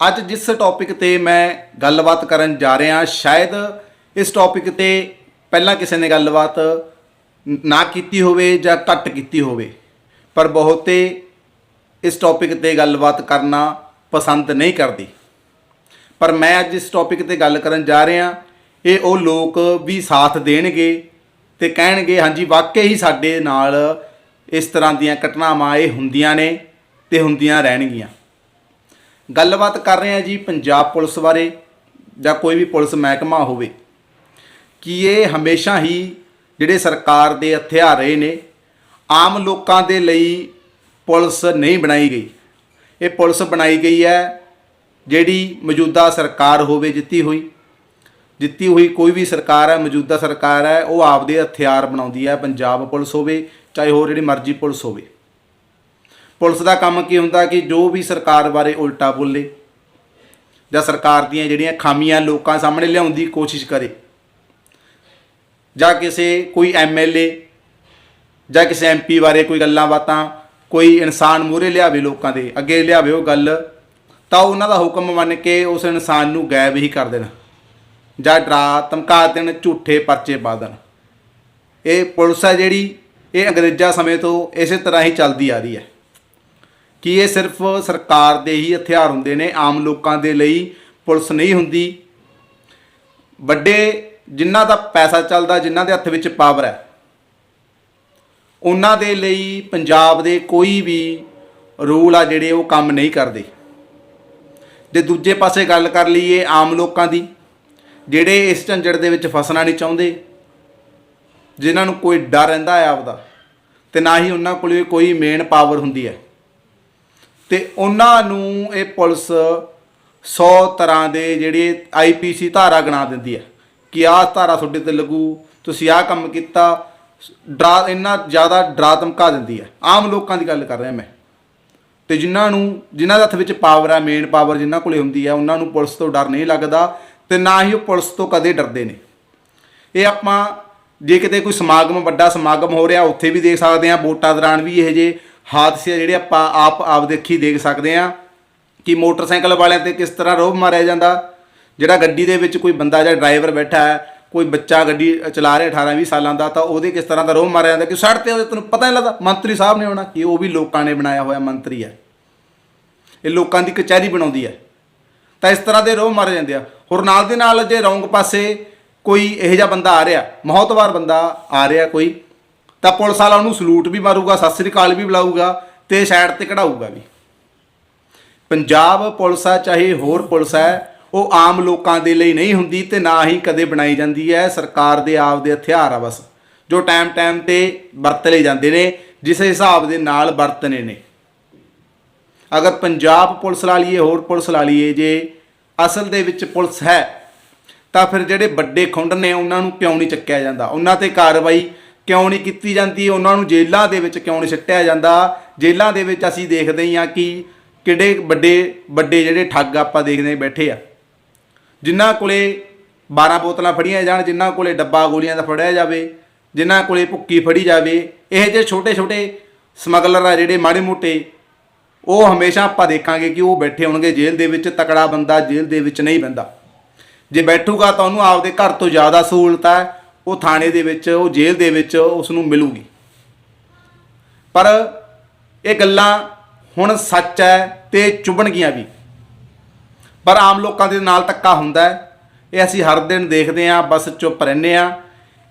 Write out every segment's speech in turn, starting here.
ਅੱਜ ਜਿਸ ਟੌਪਿਕ ਤੇ ਮੈਂ ਗੱਲਬਾਤ ਕਰਨ ਜਾ ਰਿਹਾ, ਸ਼ਾਇਦ ਇਸ ਟੌਪਿਕ ਤੇ ਪਹਿਲਾਂ ਕਿਸੇ ਨੇ ਗੱਲਬਾਤ ਨਾ ਕੀਤੀ ਹੋਵੇ ਜਾਂ ਘੱਟ ਕੀਤੀ ਹੋਵੇ, ਪਰ ਬਹੁਤੇ ਇਸ ਟੌਪਿਕ ਤੇ ਗੱਲਬਾਤ ਕਰਨਾ ਪਸੰਦ ਨਹੀਂ ਕਰਦੀ। ਪਰ ਮੈਂ ਅੱਜ ਇਸ ਟੌਪਿਕ ਤੇ ਗੱਲ ਕਰਨ ਜਾ ਰਿਹਾ, ਇਹ ਉਹ ਲੋਕ ਵੀ ਸਾਥ ਦੇਣਗੇ ਤੇ ਕਹਿਣਗੇ, ਹਾਂਜੀ, ਵਾਕਈ ਹੀ ਸਾਡੇ ਨਾਲ ਇਸ ਤਰ੍ਹਾਂ ਦੀਆਂ ਘਟਨਾਵਾਂ ਇਹ ਹੁੰਦੀਆਂ ਨੇ ਤੇ ਹੁੰਦੀਆਂ ਰਹਿਣਗੀਆਂ। ਗੱਲਬਾਤ ਕਰ ਰਹੇ ਹਾਂ ਜੀ ਪੰਜਾਬ ਪੁਲਿਸ ਬਾਰੇ ਜਾਂ ਕੋਈ ਵੀ ਪੁਲਿਸ ਮਹਿਕਮਾ ਹੋਵੇ, ਕਿ ਇਹ ਹਮੇਸ਼ਾ ਹੀ ਜਿਹੜੇ ਸਰਕਾਰ ਦੇ ਹਥਿਆਰ ਰਹੇ ਨੇ, ਆਮ ਲੋਕਾਂ ਦੇ ਲਈ ਪੁਲਿਸ ਨਹੀਂ ਬਣਾਈ ਗਈ। ਇਹ ਪੁਲਿਸ ਬਣਾਈ ਗਈ ਹੈ ਜਿਹੜੀ ਮੌਜੂਦਾ ਸਰਕਾਰ ਹੋਵੇ ਜਿੱਤੀ ਹੋਈ। ਜਿੱਤੀ ਹੋਈ ਕੋਈ ਵੀ ਸਰਕਾਰ ਹੈ, ਮੌਜੂਦਾ ਸਰਕਾਰ ਹੈ, ਉਹ ਆਪਦੇ ਹਥਿਆਰ ਬਣਾਉਂਦੀ ਹੈ, ਪੰਜਾਬ ਪੁਲਿਸ ਹੋਵੇ, ਚਾਹੇ ਹੋਰ ਜਿਹੜੀ ਮਰਜ਼ੀ ਪੁਲਿਸ ਹੋਵੇ। ਪੁਲਿਸ ਦਾ ਕੰਮ ਕੀ ਹੁੰਦਾ ਕਿ ਜੋ ਵੀ ਸਰਕਾਰ ਬਾਰੇ ਉਲਟਾ ਬੋਲੇ ਜਾਂ ਸਰਕਾਰ ਦੀਆਂ ਜਿਹੜੀਆਂ ਖਾਮੀਆਂ ਲੋਕਾਂ ਸਾਹਮਣੇ ਲਿਆਉਣ ਦੀ ਕੋਸ਼ਿਸ਼ ਕਰੇ। ਜਾਂ ਕਿਸੇ ਕੋਈ ਐਮਐਲਏ ਜਾਂ ਕਿਸੇ ਐਮਪੀ ਬਾਰੇ ਕੋਈ ਗੱਲਾਂ ਬਾਤਾਂ, ਕੋਈ ਇਨਸਾਨ ਮੂਹਰੇ ਲਿਆਵੇ ਲੋਕਾਂ ਦੇ, ਅੱਗੇ ਲਿਆਵੇ ਉਹ ਗੱਲ, ਤਾਂ ਉਹਨਾਂ ਦਾ ਹੁਕਮ ਮੰਨ ਕੇ ਉਸ ਇਨਸਾਨ ਨੂੰ ਗਾਇਬ ਹੀ ਕਰ ਦੇਣ ਜਾਂ ਡਰਾ, ਧਮਕਾ ਦੇਣ, ਝੂਠੇ ਪਰਚੇ ਪਾ ਦੇਣ। ਇਹ ਪੁਲਿਸ ਹੈ ਜਿਹੜੀ ਇਹ ਅੰਗਰੇਜ਼ਾਂ ਸਮੇਂ ਤੋਂ ਇਸੇ ਤਰ੍ਹਾਂ ਹੀ ਚੱਲਦੀ ਆ ਰਹੀ ਹੈ। ਕਿ ਇਹ ਸਿਰਫ ਸਰਕਾਰ ਦੇ ਹੀ ਹਥਿਆਰ ਹੁੰਦੇ ਨੇ, ਆਮ ਲੋਕਾਂ ਦੇ ਲਈ ਪੁਲਿਸ ਨਹੀਂ ਹੁੰਦੀ। ਵੱਡੇ ਜਿਨ੍ਹਾਂ ਦਾ ਪੈਸਾ ਚੱਲਦਾ, ਜਿਨ੍ਹਾਂ ਦੇ ਹੱਥ ਵਿੱਚ ਪਾਵਰ ਹੈ, ਉਹਨਾਂ ਦੇ ਲਈ ਪੰਜਾਬ ਦੇ ਕੋਈ ਵੀ ਰੂਲ ਆ ਜਿਹੜੇ ਉਹ ਕੰਮ ਨਹੀਂ ਕਰਦੇ। ਤੇ ਦੂਜੇ ਪਾਸੇ ਗੱਲ ਕਰ ਲਈਏ ਆਮ ਲੋਕਾਂ ਦੀ, ਜਿਹੜੇ ਇਸ ਝੰਜੜ ਦੇ ਵਿੱਚ ਫਸਣਾ ਨਹੀਂ ਚਾਹੁੰਦੇ, ਜਿਨ੍ਹਾਂ ਨੂੰ ਕੋਈ ਡਰ ਰਹਿੰਦਾ ਹੈ ਆਪਦਾ, ਤੇ ਨਾ ਹੀ ਉਹਨਾਂ ਕੋਲ ਕੋਈ ਮੇਨ ਪਾਵਰ ਹੁੰਦੀ ਹੈ। ਤੇ ਉਹਨਾਂ ਨੂੰ ਇਹ ਪੁਲਿਸ 100 ਤਰ੍ਹਾਂ ਦੇ ਜਿਹੜੇ ਆਈਪੀਸੀ ਧਾਰਾ ਗਣਾ ਦਿੰਦੀ ਹੈ ਕਿ ਆਹ ਧਾਰਾ ਤੁਹਾਡੇ ਤੇ ਲੱਗੂ, ਤੁਸੀਂ ਆਹ ਕੰਮ ਕੀਤਾ, ਡਰਾ ਇੰਨਾ ਜ਼ਿਆਦਾ ਡਰਾ ਧਮਕਾ ਦਿੰਦੀ ਹੈ। ਆਮ ਲੋਕਾਂ ਦੀ ਗੱਲ ਕਰ ਰਿਹਾ ਮੈਂ। ਤੇ ਜਿਨ੍ਹਾਂ ਨੂੰ, ਜਿਨ੍ਹਾਂ ਦੇ ਹੱਥ ਵਿੱਚ ਪਾਵਰ ਹੈ ਮੇਨ ਪਾਵਰ ਜਿਨ੍ਹਾਂ ਕੋਲੇ ਹੁੰਦੀ ਹੈ, ਉਹਨਾਂ ਨੂੰ ਪੁਲਿਸ ਤੋਂ ਡਰ ਨਹੀਂ ਲੱਗਦਾ ਤੇ ਨਾ ਹੀ ਉਹ ਪੁਲਿਸ ਤੋਂ ਕਦੇ ਡਰਦੇ ਨੇ। ਇਹ ਆਪਾਂ ਜੇ ਕਿਤੇ ਕੋਈ ਸਮਾਗਮ, ਵੱਡਾ ਸਮਾਗਮ ਹੋ ਰਿਹਾ, ਉੱਥੇ ਵੀ ਦੇਖ ਸਕਦੇ ਹਾਂ, ਵੋਟਾਂ ਦੌਰਾਨ ਵੀ ਇਹ ਜੇ ਹਾਦਸੇ ਜਿਹੜੇ ਆਪਾਂ ਆਪ ਆਪ ਦੇਖੀ ਦੇਖ ਸਕਦੇ ਹਾਂ ਕਿ ਮੋਟਰਸਾਈਕਲ ਵਾਲਿਆਂ ਤੇ ਕਿਸ ਤਰ੍ਹਾਂ ਰੋਬ ਮਾਰਿਆ ਜਾਂਦਾ। ਜਿਹੜਾ ਗੱਡੀ ਦੇ ਵਿੱਚ ਕੋਈ ਬੰਦਾ ਜਾਂ ਡਰਾਈਵਰ ਬੈਠਾ ਹੈ, ਕੋਈ ਬੱਚਾ ਗੱਡੀ ਚਲਾ ਰਿਹਾ 18 20 ਸਾਲਾਂ ਦਾ, ਤਾਂ ਉਹਦੇ ਕਿਸ ਤਰ੍ਹਾਂ ਦਾ ਰੋਹ ਮਾਰਿਆ ਜਾਂਦਾ ਕਿ ਸੜਕ ਤੇ ਉਹਦੇ ਤੈਨੂੰ ਪਤਾ ਨਹੀਂ ਲੱਗਦਾ, ਮੰਤਰੀ ਸਾਹਿਬ ਨੇ ਹੋਣਾ ਕਿ ਉਹ ਵੀ ਲੋਕਾਂ ਨੇ ਬਣਾਇਆ ਹੋਇਆ ਮੰਤਰੀ ਹੈ। ਇਹ ਲੋਕਾਂ ਦੀ ਕਚਹਿਰੀ ਬਣਾਉਂਦੀ ਹੈ। ਤਾਂ ਇਸ ਤਰ੍ਹਾਂ ਦੇ ਰੋਹ ਮਾਰੇ ਜਾਂਦੇ ਆ। ਹੋਰ ਨਾਲ ਦੇ ਨਾਲ ਜੇ ਰੌਂਗ ਪਾਸੇ ਕੋਈ ਇਹੋ ਜਿਹਾ ਬੰਦਾ ਆ ਰਿਹਾ, ਮਹਤਵਾਰ ਬੰਦਾ ਆ ਰਿਹਾ ਕੋਈ ਤਾਂ ਪੁਲਿਸ ਵਾਲਾ ਉਹਨੂੰ ਸਲੂਟ ਵੀ ਮਾਰੂਗਾ, ਸਤਿ ਸ੍ਰੀ ਅਕਾਲ ਵੀ ਬੁਲਾਊਗਾ ਤੇ ਸਾਈਡ ਤੇ ਕਢਾਊਗਾ ਵੀ। ਪੰਜਾਬ ਪੁਲਿਸ ਆ, ਚਾਹੇ ਹੋਰ ਪੁਲਿਸ ਹੈ ਉਹ ਆਮ ਲੋਕਾਂ ਦੇ ਲਈ ਨਹੀਂ ਹੁੰਦੀ ਤੇ ਨਾ ਹੀ ਕਦੇ ਬਣਾਈ ਜਾਂਦੀ ਹੈ। ਸਰਕਾਰ ਦੇ ਆਪ ਦੇ ਹਥਿਆਰ ਆ ਬਸ, ਜੋ ਟਾਈਮ ਟਾਈਮ ਤੇ ਵਰਤ ਲਏ ਜਾਂਦੇ ਨੇ, ਜਿਸ ਹਿਸਾਬ ਦੇ ਨਾਲ ਵਰਤਨੇ ਨੇ। ਅਗਰ ਪੰਜਾਬ ਪੁਲਿਸ ਲਾ ਲਈਏ, ਹੋਰ ਪੁਲਿਸ ਲਾ ਲਈਏ, ਜੇ ਅਸਲ ਦੇ ਵਿੱਚ ਪੁਲਿਸ ਹੈ, ਤਾਂ ਫਿਰ ਜਿਹੜੇ ਵੱਡੇ ਖੁੰਡ ਨੇ, ਉਹਨਾਂ ਨੂੰ ਕਿਉਂ ਨਹੀਂ ਚੱਕਿਆ ਜਾਂਦਾ? ਉਹਨਾਂ ਤੇ ਕਾਰਵਾਈ ਕਿਉਂ ਨਹੀਂ ਕੀਤੀ ਜਾਂਦੀ? ਉਹਨਾਂ ਨੂੰ ਜੇਲ੍ਹਾਂ ਦੇ ਵਿੱਚ ਕਿਉਂ ਨਹੀਂ ਸਿੱਟਿਆ ਜਾਂਦਾ? ਜੇਲ੍ਹਾਂ ਦੇ ਵਿੱਚ ਅਸੀਂ ਦੇਖਦੇ ਹੀ ਆ ਕਿ ਕਿਹੜੇ ਵੱਡੇ ਵੱਡੇ ਜਿਹੜੇ ਠੱਗ ਆਪਾਂ ਦੇਖਦੇ ਬੈਠੇ ਆ। ਜਿਨ੍ਹਾਂ ਕੋਲੇ 12 ਬੋਤਲਾਂ ਫੜੀਆਂ ਜਾਣ, ਜਿਨ੍ਹਾਂ ਕੋਲੇ ਡੱਬਾ ਗੋਲੀਆਂ ਦਾ ਫੜਿਆ ਜਾਵੇ, ਜਿਨ੍ਹਾਂ ਕੋਲੇ ਭੁੱਕੀ ਫੜੀ ਜਾਵੇ, ਇਹ ਜਿਹੇ ਛੋਟੇ ਛੋਟੇ ਸਮਗਲਰ ਆ ਜਿਹੜੇ ਮਾੜੇ ਮੋਟੇ ਉਹ ਹਮੇਸ਼ਾ ਆਪਾਂ ਦੇਖਾਂਗੇ ਕਿ ਉਹ ਬੈਠੇ ਹੋਣਗੇ ਜੇਲ੍ਹ ਦੇ ਵਿੱਚ, ਤਕੜਾ ਬੰਦਾ ਜੇਲ੍ਹ ਦੇ ਵਿੱਚ ਨਹੀਂ ਬੰਦਾ ਜੇ ਬੈਠੂਗਾ ਤਾਂ ਉਹਨੂੰ ਆਪਦੇ ਘਰ ਤੋਂ ਜ਼ਿਆਦਾ ਸਹੂਲਤ ਹੈ ਉਹ ਥਾਣੇ ਦੇ ਵਿੱਚ, ਉਹ ਜੇਲ੍ਹ ਦੇ ਵਿੱਚ ਉਸ ਨੂੰ ਮਿਲੂਗੀ। ਪਰ ਇਹ ਗੱਲਾਂ ਹੁਣ ਸੱਚ ਹੈ ਤੇ ਚੁਭਣਗੀਆਂ ਵੀ। ਪਰ ਆਮ ਲੋਕਾਂ ਦੇ ਨਾਲ ਧੱਕਾ ਹੁੰਦਾ ਹੈ। ਇਹ ਅਸੀਂ ਹਰ ਦਿਨ ਦੇਖਦੇ ਹਾਂ, ਬਸ ਚੁੱਪ ਰਹਿੰਦੇ ਹਾਂ।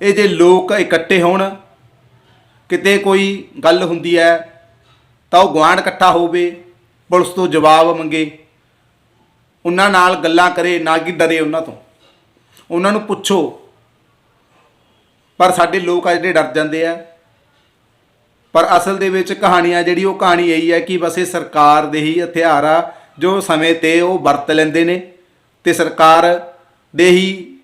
ਇਹ ਜੇ ਲੋਕ ਇਕੱਠੇ ਹੋਣ, ਕਿਤੇ ਕੋਈ ਗੱਲ ਹੁੰਦੀ ਹੈ, ਤਾਂ ਉਹ ਗੁਆਂਢ ਇਕੱਠਾ ਹੋਵੇ, ਪੁਲਿਸ ਤੋਂ ਜਵਾਬ ਮੰਗੇ। ਉਹਨਾਂ ਨਾਲ ਗੱਲਾਂ ਕਰੇ, ਨਾ ਕਿ ਡਰੇ ਉਹਨਾਂ ਤੋਂ। ਉਹਨਾਂ ਨੂੰ ਪੁੱਛੋ ਪਰ ਸਾਡੇ ਲੋਕ ਆ ਜਿਹੜੇ ਡਰ ਜਾਂਦੇ ਆ। ਪਰ ਅਸਲ ਦੇ ਵਿੱਚ ਕਹਾਣੀਆਂ ਜਿਹੜੀ ਉਹ ਕਹਾਣੀ ਇਹੀ ਹੈ ਕਿ ਬਸ ਇਹ ਸਰਕਾਰ ਦੇ ਹੀ ਹਥਿਆਰ ਆ, ਜੋ ਸਮੇਂ ਤੇ ਉਹ ਵਰਤ ਲੈਂਦੇ ਨੇ ਤੇ ਸਰਕਾਰ ਦੇ ਹੀ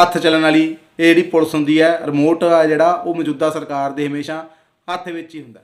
ਹੱਥ ਚੱਲਣ ਵਾਲੀ ਇਹ ਜਿਹੜੀ ਪੁਲਿਸ ਹੁੰਦੀ ਹੈ ਰਿਮੋਟ ਆ ਜਿਹੜਾ, ਉਹ ਮੌਜੂਦਾ ਸਰਕਾਰ ਦੇ ਹਮੇਸ਼ਾ ਹੱਥ ਵਿੱਚ ਹੀ ਹੁੰਦਾ।